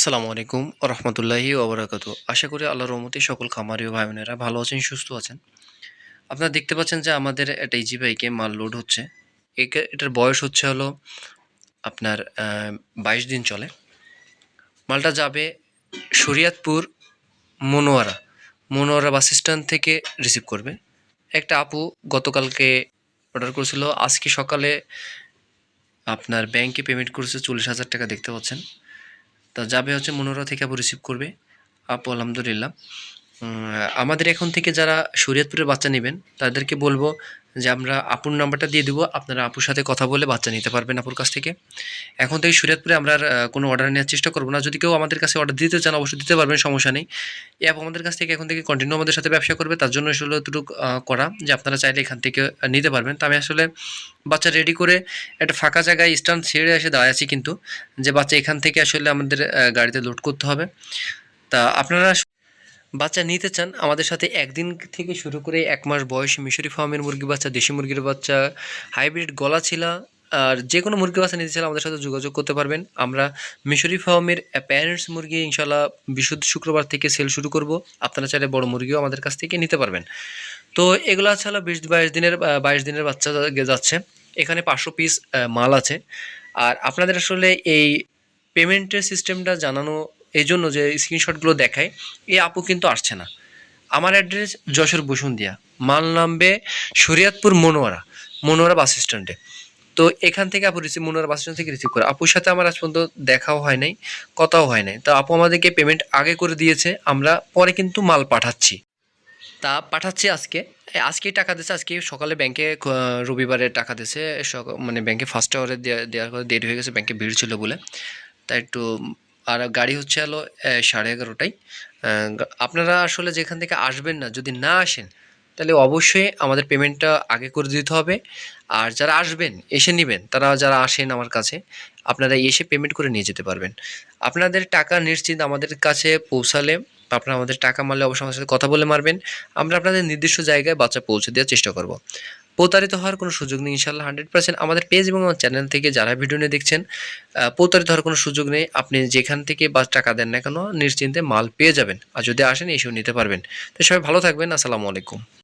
আসসালামু আলাইকুম রহমতুল্লাহি ওবরাকাতু আশা করি আল্লাহর রহমতে সকল খামারি ও ভাই বোনেরা ভালো আছেন, সুস্থ আছেন। আপনারা দেখতে পাচ্ছেন যে আমাদের একটা ইজি বাইকে মাল লোড হচ্ছে। এটার বয়স হচ্ছে হলো আপনার বাইশ দিন চলে। মালটা যাবে শরিয়াতপুর মনোয়ারা। মনোয়ারা বাস স্ট্যান্ড থেকে রিসিভ করবে। একটা আপু গতকালকে অর্ডার করেছিল, আজকে সকালে আপনার ব্যাংকে পেমেন্ট করেছে চল্লিশ হাজার টাকা, দেখতে পাচ্ছেন। তা যাবে হচ্ছে মনোরা থেকে আবার রিসিভ করবে। আপু, আলহামদুলিল্লাহ। আমাদের এখন থেকে যারা শরীয়তপুরের বাচ্চা নেবেন, তাদেরকে বলব যে আমরা আপুর নাম্বারটা দিয়ে দিব, আপনারা আপুর সাথে কথা বলে বাচ্চা নিতে পারবেন আপুর কাছ থেকে। এখন থেকে শরীয়তপুরে আমরা কোনো অর্ডার নেওয়ার চেষ্টা করব না। যদি কেউ আমাদের কাছে অর্ডার দিতে চান, অবশ্যই দিতে পারবেন, সমস্যা নেই। অ্যাপ আমাদের কাছ থেকে এখন থেকে কন্টিনিউ আমাদের সাথে ব্যবসা করবে। তার জন্য আসলে এতটুকু করা যে আপনারা চাইলে এখান থেকে নিতে পারবেন। তা আমি আসলে বাচ্চা রেডি করে একটা ফাঁকা জায়গায় স্ট্যান্ড ছেড়ে এসে দাঁড়ায় আছি কিন্তু, যে বাচ্চা এখান থেকে আসলে আমাদের গাড়িতে লোড করতে হবে। তা আপনারা বাচ্চা নিতে চান, আমাদের সাথে একদিন থেকে শুরু করে এক মাস বয়স মিশরি ফার্মের মুরগি বাচ্চা, দেশি মুরগির বাচ্চা, হাইব্রিড গলা ছিলা আর যে কোনো মুরগি বাচ্চা নিতে চান আমাদের সাথে যোগাযোগ করতে পারবেন। আমরা মিশরি ফার্মের প্যারেন্টস মুরগি ইনশাল্লাহ বিশুদ্ধ শুক্রবার থেকে সেল শুরু করব। আপনারা চাইলে বড় মুরগিও আমাদের কাছ থেকে নিতে পারবেন। তো এগুলো আছে হলো বিশ, বাইশ দিনের বাইশ দিনের বাচ্চা যাচ্ছে। এখানে পাঁচশো পিস মাল আছে। আর আপনাদের আসলে এই পেমেন্টের সিস্টেমটা জানানো এই জন্য যে স্ক্রিনশটগুলো দেখায় এই আপু কিন্তু আসছে না। আমার অ্যাড্রেস যশোর বসুন্দিয়া মাল নামবে শরিয়াতপুর মনোয়ারা মনোয়ারা বাস স্ট্যান্ডে তো এখান থেকে আপু রিসিভ মনোয়ারা বাস স্ট্যান্ড থেকে রিসিভ করে। আপুর সাথে আমার আজ পর্যন্ত দেখাও হয় নাই, কথাও হয় নাই। তো আপু আমাদেরকে পেমেন্ট আগে করে দিয়েছে, আমরা পরে কিন্তু মাল পাঠাচ্ছি। তা পাঠাচ্ছি আজকে। আজকেই টাকা দিয়েছে, আজকে সকালে ব্যাংকে রবিবারে টাকা দিয়েছে মানে ব্যাংকে ফার্স্ট আওয়ারে দেওয়ার কথা দেরি হয়ে গেছে ব্যাংকে ভিড় ছিল বলে। তাই একটু আর গাড়ি হচ্ছে হলো সাড়ে এগারোটায়। আপনারা আসলে যেখান থেকে আসবেন না, যদি না আসেন, তাহলে অবশ্যই আমাদের পেমেন্টটা আগে করে দিতে হবে। আর যারা আসবেন, এসে নেবেন, তারা যারা আসেন আমার কাছে, আপনারা এসে পেমেন্ট করে নিয়ে যেতে পারবেন। আপনাদের টাকা নিশ্চিত আমাদের কাছে পৌঁছালে, আপনারা আমাদের টাকা মারলে অবশ্যই আমার সাথে কথা বলে মারবেন। আমরা আপনাদের নির্দিষ্ট জায়গায় বাচ্চা পৌঁছে দেওয়ার চেষ্টা করব। প্রতারিত হওয়ার কোনো সুযোগ নেই ইনশাল্লাহ হান্ড্রেড পার্সেন্ট আমাদের পেজ এবং আমার চ্যানেল থেকে যারা ভিডিও নিয়ে দেখছেন প্রতারিত হওয়ার কোনো সুযোগ নেই, আপনি যেখান থেকে বা টাকা দেন না কেন, নিশ্চিন্তে মাল পেয়ে যাবেন। আর যদি আসেন, এসেও নিতে পারবেন। তো সবাই ভালো থাকবেন, আসসালামু আলাইকুম।